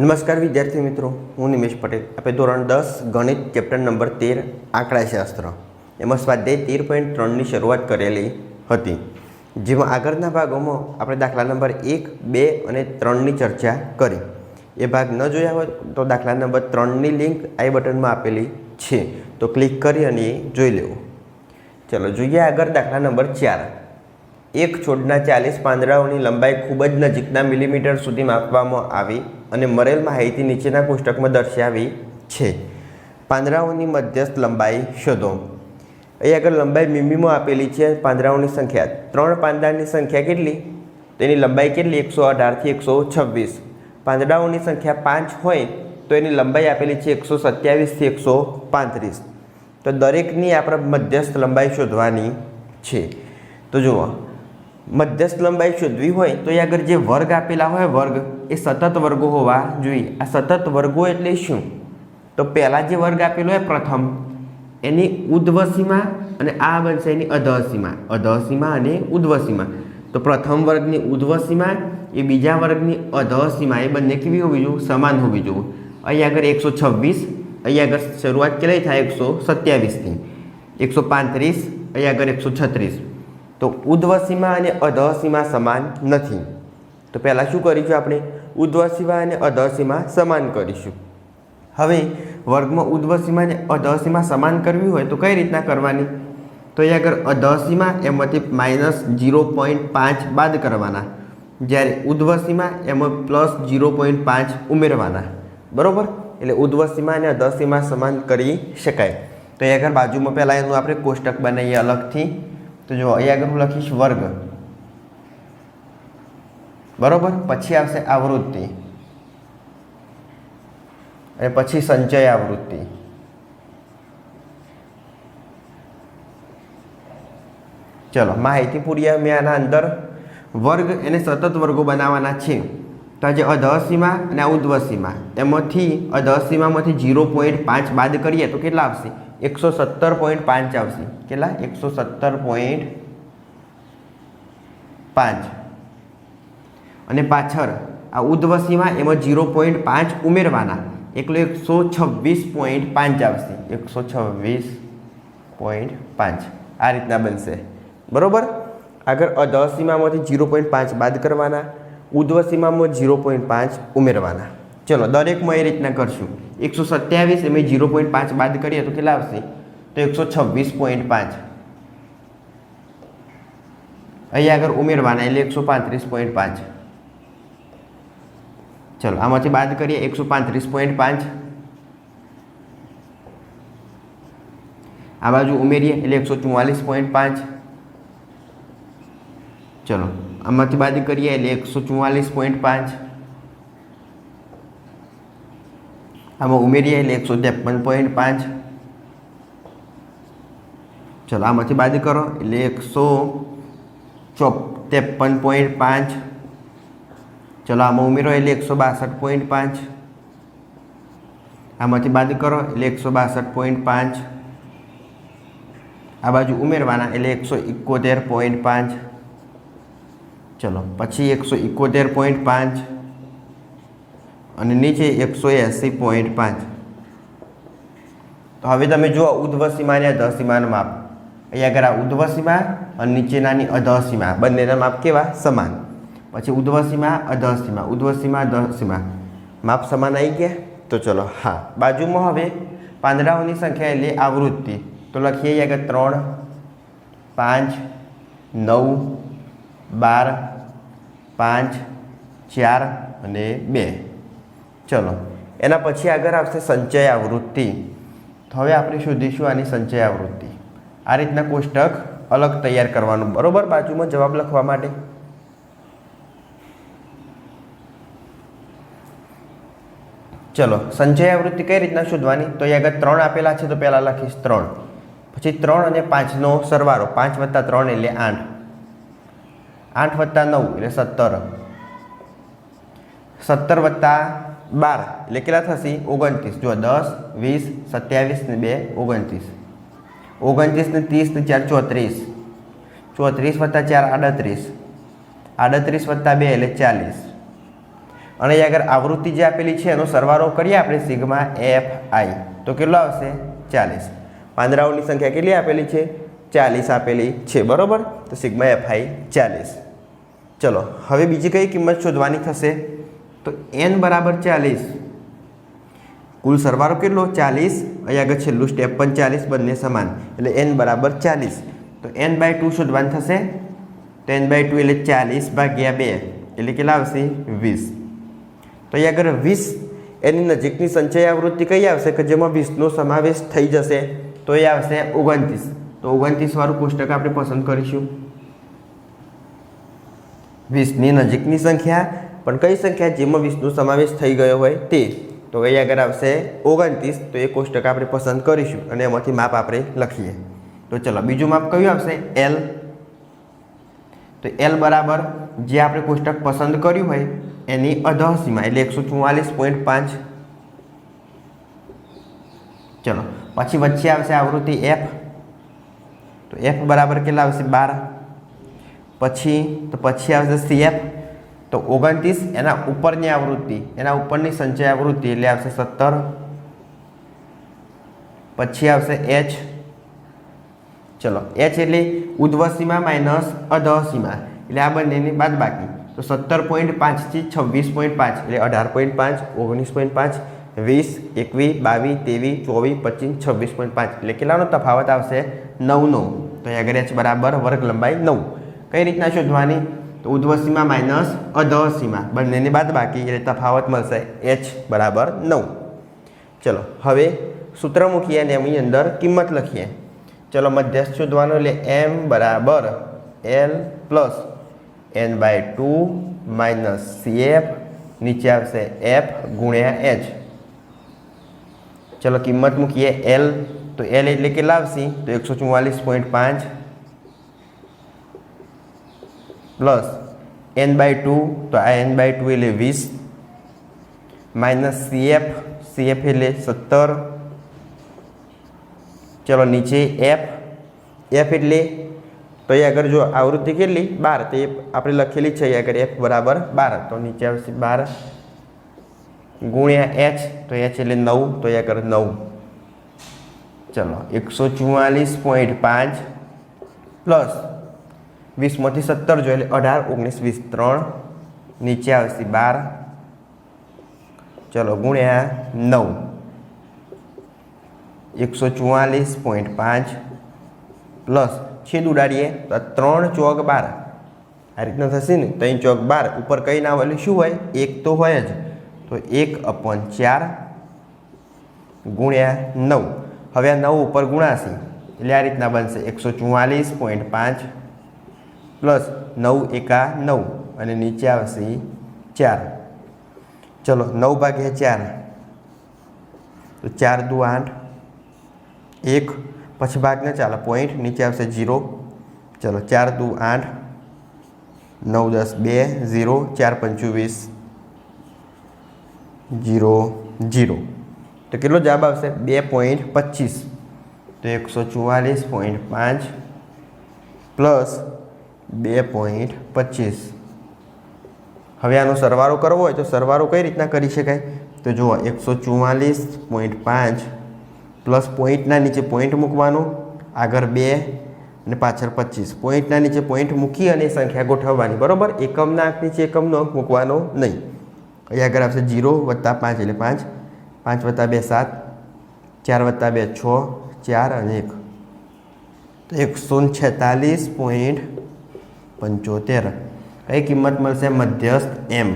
નમસ્કાર વિદ્યાર્થી મિત્રો, હું નિમેશ પટેલ. આપણે ધોરણ દસ, ગણિત, ચેપ્ટર નંબર તેર આંકડાશાસ્ત્ર એમાં સ્વાધ્યાય તેર પોઈન્ટ ત્રણની શરૂઆત કરેલી હતી. જેમાં આગળના ભાગોમાં આપણે દાખલા નંબર એક, બે અને ત્રણની ચર્ચા કરી. એ ભાગ ન જોયા હોય તો દાખલા નંબર ત્રણની લિંક આઈ બટનમાં આપેલી છે. તો ક્લિક કરી અને એ જોઈ લેવું. ચલો, જોઈએ આગળ દાખલા નંબર ચાર. એક છોડના ચાલીસ પાંદડાઓની લંબાઈ ખૂબ જ નજીકના મિલીમીટર સુધી માપવામાં આવી અને મરેલ માહિતી નીચેના કોષ્ટકમાં દર્શાવી છે. પાંદડાઓની મધ્યસ્થ લંબાઈ શોધો. અહીં આગળ લંબાઈ મીમીમાં આપેલી છે. પાંદડાઓની સંખ્યા. ત્રણ પાંદડાની સંખ્યા કેટલી? તેની લંબાઈ કેટલી? એકસો અઢારથી એકસો છવ્વીસ. પાંદડાઓની સંખ્યા પાંચ હોય તો એની લંબાઈ આપેલી છે એકસો સત્યાવીસથી એકસો પાંત્રીસ. તો દરેકની આપણે મધ્યસ્થ લંબાઈ શોધવાની છે. તો જુઓ. મધ્યસ્થ લંબાઈ શોધવી હોય તો એ આગળ જે વર્ગ આપેલા હોય, વર્ગ, એ સતત વર્ગો હોવા જોઈએ. આ સતત વર્ગો એટલે શું? તો પહેલાં જે વર્ગ આપેલો હોય પ્રથમ, એની ઉદ્ધ્વસીમા અને આ બનશે એની અધસીમા. અધસીમા અને ઉદ્ધ્વસીમા તો પ્રથમ વર્ગની ઉદ્ધ્વસીમા એ બીજા વર્ગની અધસીમા, એ બંને કેવી હોવી જોઈએ? સમાન હોવી જોઈએ. અહીં આગળ એકસો છવ્વીસ અહીં આગળ શરૂઆત કેટલી થાય? એકસો સત્યાવીસથી એકસો પાંત્રીસ અહીં આગળ એકસો છત્રીસ. તો ઉદ્ધ્વસીમા અને અધસીમા સમાન નથી. તો પહેલાં શું કરીશું આપણે? ઉદ્ધ્વસીમા અને અધસીમા સમાન કરીશું. હવે વર્ગમાં ઉદ્ધ્વસીમા અને અધસીમા સમાન કરવી હોય તો કઈ રીતના કરવાની? તો અહીં આગળ અધસીમા એમાંથી માઇનસ જીરો પોઈન્ટ પાંચ બાદ કરવાના. જ્યારે ઉદ્ધ્વસીમા એમાં પ્લસ જીરો પોઈન્ટ પાંચ ઉમેરવાના. બરાબર? એટલે ઉદ્ધ્વસીમા અને અધસીમા સમાન કરી શકાય. તો અહીં આગળ બાજુમાં પહેલાં એનું આપણે કોષ્ટક બનાવીએ અલગથી. તો જો અહીં આગળ હું લખીશ વર્ગ. બરોબર? પછી આવશે આવૃત્તિ. અને પછી સંચય આવૃત્તિ. ચલો, માહિતી પૂરી મેં આના અંદર. વર્ગ એને સતત વર્ગો બનાવવાના છે. તો આજે અધસીમા અને ઉદ્ધ્વસીમા એમાંથી અધસીમામાંથી જીરો પોઈન્ટ પાંચ બાદ કરીએ તો કેટલા આવશે? એકસો સત્તર પોઈન્ટ પાંચ આવશે કેટલા? એકસો સત્તર પોઈન્ટ પાંચ. અને પાછળ આ ઉદ્ધ્વસીમાં એમાં જીરો પોઈન્ટ પાંચ ઉમેરવાના. એકલો એકસો છવ્વીસ પોઈન્ટ પાંચ આવશે. એકસો છવ્વીસ પોઈન્ટ પાંચ. આ રીતના બનશે. બરાબર? આગળ અધસીમામાંથી જીરો પોઈન્ટ પાંચ બાદ કરવાના. ઉદ્ધ્વસીમામાં જીરો પોઈન્ટ પાંચ ઉમેરવાના. ચલો દરેકમાં એ રીતના કરશું. એકસો સત્યાવીસ એમ જીરો પોઈન્ટ પાંચ બાદ કરીએ તો કેટલા આવશે? તો એકસો છવ્વીસ પોઈન્ટ પાંચ. અહીંયા આગળ ઉમેરવાના એટલે એકસો પાંત્રીસ પોઈન્ટ પાંચ. ચલો, આમાંથી બાદ કરીએ એકસો પાંત્રીસ પોઈન્ટ પાંચ. આ બાજુ ઉમેરીએ એટલે એકસો ચુમ્માલીસ પોઈન્ટ પાંચ. ચલો, આમાંથી બાદ કરીએ એટલે એકસો ચુમ્માલીસ પોઈન્ટ પાંચ. આમાં ઉમેરીએ એટલે એકસો ત્રેપન પોઈન્ટ પાંચ. ચલો, આમાંથી બાદ કરો એટલે એકસો ચોપ ત્રેપન પોઈન્ટ પાંચ. ચલો, આમાં ઉમેરો એટલે એકસો બાસઠ પોઈન્ટ પાંચ. આમાંથી બાદ કરો એટલે એકસો બાસઠ પોઈન્ટ પાંચ. આ બાજુ ઉમેરવાના એટલે એકસો એકોતેર પોઈન્ટ પાંચ. ચલો, પછી એકસો એકોતેર પોઈન્ટ પાંચ. અને નીચે એકસો એંસી પોઈન્ટ પાંચ. તો હવે તમે જુઓ ઉદ્ધ્વસીમા અને અધસીમાનું માપ. અહીંયા આગળ આ ઉદ્ધ્વસીમા અને નીચેનાની અધસીમા બંનેના માપ કેવા? સમાન. પછી ઉદ્ધ્વસીમા અધસીમા ઉદ્ધ્વસીમા અધસીમા માપ સમાન આવી ગયા? તો ચલો, હા. બાજુમાં હવે પાંદડાઓની સંખ્યા એટલે આવૃત્તિ. તો લખીએ આગળ ત્રણ, પાંચ, નવ, બાર, પાંચ, ચાર અને બે. ચલો. એના પછી આગળ આવશે સંચય આવૃત્તિ તો હવે આપણે શોધીશું આની સંચય આવૃત્તિ આ રીતના કોષ્ટક અલગ તૈયાર કરવાનું. બરોબર? બાજુમાં જવાબ લખવા માટે. ચલો. સંચય આવૃત્તિ કઈ રીતના શોધવાની? તો એ આગળ ત્રણ આપેલા છે તો પહેલાં લખીશ ત્રણ. પછી ત્રણ અને પાંચનો સરવાળો. પાંચ વત્તા ત્રણ એટલે આઠ. આઠ વત્તા નવ એટલે સત્તર. સત્તર વત્તા બાર. એટલે કેટલા થશે ઓગણત્રીસ. જો દસ, વીસ, સત્યાવીસ ને બે, ઓગણત્રીસ. ઓગણત્રીસ ને ત્રીસ ને ચાર, ચોત્રીસ. ચોત્રીસ વત્તા ચાર, આડત્રીસ. આડત્રીસ વત્તા બે એટલે ચાલીસ. અને આગળ આવૃત્તિ જે આપેલી છે, એનો સરવારો કરીએ આપણે સિગ્મા એફ આઈ. તો કેટલો આવશે? ચાલીસ. પાંદડાઓની સંખ્યા કેટલી આપેલી છે? ચાલીસ આપેલી છે. બરાબર? તો સિગ્મા એફ આઈ ચાલીસ. ચલો, હવે બીજી કઈ કિંમત શોધવાની થશે? તો એન બરાબર ચાલીસ. કુલ સરવાળો કેટલો? ચાલીસ. અહીં આગળ છેલ્લું સ્ટેપ પણ ચાલીસ, બંને સમાન. એટલે એન બરાબર ચાલીસ. તો એન બાય ટુ શોધવાનું થશે. તો એન બાય ટુ એટલે ચાલીસ ભાગ્યા બે. એટલે કેટલા આવશે? વીસ. તો અહીં આગળ વીસ એની નજીકની સંચય આવૃત્તિ કઈ આવશે? કે જેમાં વીસનો સમાવેશ થઈ જશે. તો એ આવશે ઓગણત્રીસ. તો ઓગણત્રીસવાળું પુસ્તક આપણે પસંદ કરીશું. વીસની નજીકની સંખ્યા પણ કઈ સંખ્યા જેમાં વીસનો સમાવેશ થઈ ગયો હોય તે? તો અહીં આગળ આવશે ઓગણત્રીસ, તો એ કોષ્ટક આપણે પસંદ કરીશું અને એમાંથી માપ આપણે લખીએ. તો ચલો, બીજું માપ કયું આવશે? એલ તો એલ બરાબર જે આપણે કોષ્ટક પસંદ કર્યું હોય, એની અધઃ સીમા એટલે એકસો ચુમ્માલીસ પોઈન્ટ પાંચ. ચલો, પછી વચ્ચે આવશે આવૃત્તિ એફ તો એફ બરાબર કેટલા આવશે? બાર. પછી, તો પછી આવશે સીએફ તો ઓગણત્રીસ, એના ઉપરની આવૃત્તિ, એના ઉપરની સંચય આવૃત્તિ એટલે આવશે સત્તર, પછી આવશે એચ. ચલો, એચ એટલે ઉદ્વસીમા માઇનસ અધઃ સીમા એટલે આ બંનેની બાદ બાકી. તો સત્તર પોઈન્ટ પાંચથી છવ્વીસ પોઈન્ટ પાંચ, એટલે અઢાર પોઈન્ટ પાંચ, ઓગણીસ પોઈન્ટ પાંચ, વીસ, એકવીસ, બાવીસ, ત્રેવીસ, ચોવીસ, પચીસ, છવ્વીસ પોઈન્ટ પાંચ, એટલે કેટલાનો તફાવત આવશે નવનો. તો અહીં આગળ એચ બરાબર, વર્ગ લંબાઈ નવ. કઈ રીતના શોધવાની? તો ઉધ્વસીમા માઇનસ અધસીમા. બંનેની બાદ બાકી એટલે તફાવત મળશે એચ બરાબર નવ. ચલો, હવે સૂત્ર મૂકીએ અને એમની અંદર કિંમત લખીએ. ચલો, મધ્યસ્થ શોધવાનો એટલે એમ બરાબર L plus N by two minus C F નીચે આવશે એફ ગુણ્યા એચ ચલો, કિંમત મૂકીએ એલ તો એલ એટલે કેટલા આવશે? તો એકસો ચુમ્માલીસ પોઈન્ટ પાંચ પ્લસ એન બાય ટુ, તો આ એન બાય ટુ એટલે વીસ. માઇનસ સીએફ સીએફ એટલે સત્તર. ચલો નીચે એફ. એફ એટલે, તો એ આગળ જો આવૃત્તિ કેટલી? બાર. તો એ આપણે લખેલી છે આગળ એફ બરાબર બાર. તો નીચે આવશે બાર. ગુણ્યા એચ, તો એચ એટલે નવ. તો એ આગળ નવ. ચલો, એકસો ચુમ્માલીસ પોઈન્ટ પાંચ. પ્લસ વીસમાંથી સત્તર જોઈએ એટલે અઢાર, ઓગણીસ, વીસ, ત્રણ, નીચે આવશે બાર. ચલો, ગુણ્યા નવ. એકસો ચુમ્માલીસ પોઈન્ટ પાંચ પ્લસ છેદ ઉડાડીએ તો ત્રણ ચોક બાર. આ રીતના થશે ને, ત્રણ ચોક બાર. ઉપર કઈ ના હોય શું હોય? એક તો હોય જ. તો એક અપોન ચાર ગુણ્યા નવ. હવે આ નવ ઉપર ગુણાશે. એટલે આ રીતના બનશે. એકસો ચુમ્માલીસ પોઈન્ટ પાંચ પ્લસ નવ એકા નવ અને નીચે આવશે ચાર. ચલો, નવ ભાગ્યા ચાર. તો ચાર દુ આઠ. એક. પછી ભાગ ન ચાલે પોઈન્ટ નીચે આવશે જીરો ચલો, ચાર દુ આઠ. નવ દસ બે ઝીરો ચાર પંચવીસ. જીરો જીરો તો કેટલો જવાબ આવશે? બે પોઈન્ટ પચીસ. તો એકસો ચુવાલીસ પોઈન્ટ પાંચ. પ્લસ બે પોઈન્ટ પચીસ. હવે આનો સરવાળો કરવો હોય તો સરવાળો કઈ રીતના કરી શકાય? તો જુઓ, એકસો ચુમ્માલીસ પોઈન્ટ પાંચ પ્લસ પોઈન્ટના નીચે પોઈન્ટ મૂકવાનું, આગળ બે અને પાછળ પચીસ. પોઈન્ટના નીચે પોઈન્ટ મૂકી અને સંખ્યા ગોઠવવાની, બરાબર? એકમના અંક નીચે એકમનો મૂકવાનો નહીં. અહીં આગળ આવશે જીરો વત્તા પાંચ એટલે પાંચ. પાંચ વત્તા બે સાત. ચાર વત્તા બે છ. ચાર અને એક. તો એકસો છેતાલીસ પોઈન્ટ પંચોતેર. કઈ કિંમત મળશે? મધ્યસ્થ એમ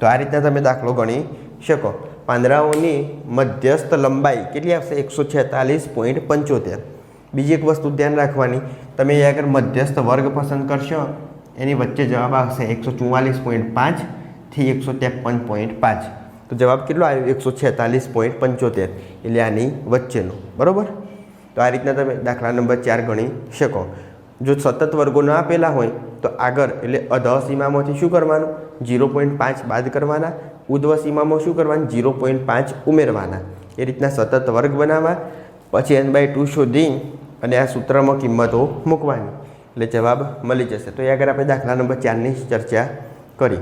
તો આ રીતના તમે દાખલો ગણી શકો. પાંદડાઓની મધ્યસ્થ લંબાઈ કેટલી આવશે? એકસો છેતાલીસ પોઈન્ટ પંચોતેર. બીજી એક વસ્તુ ધ્યાન રાખવાની, તમે આગળ મધ્યસ્થ વર્ગ પસંદ કરશો, એની વચ્ચે જવાબ આવશે એકસો ચુમ્માલીસ પોઈન્ટ પાંચથી એકસો ત્રેપન પોઈન્ટ પાંચ. તો જવાબ કેટલો આવ્યો? એકસો છેતાલીસ પોઈન્ટ પંચોતેર. એટલે આની વચ્ચેનો. બરાબર? તો આ રીતના તમે દાખલા નંબર ચાર ગણી શકો. જો સતત વર્ગો ન આપેલા હોય, તો આગળ એટલે અધ સીમામાંથી શું કરવાનું? જીરો પોઈન્ટ પાંચ બાદ કરવાના. ઉધ્વ સીમામાં શું કરવાનું? જીરો પોઈન્ટ પાંચ ઉમેરવાના. એ રીતના સતત વર્ગ બનાવવા. પછી એન બાય ટુ શોધી અને આ સૂત્રમાં કિંમતો મૂકવાની. એટલે જવાબ મળી જશે. તો એ આગળ આપણે દાખલા નંબર ચારની ચર્ચા કરી.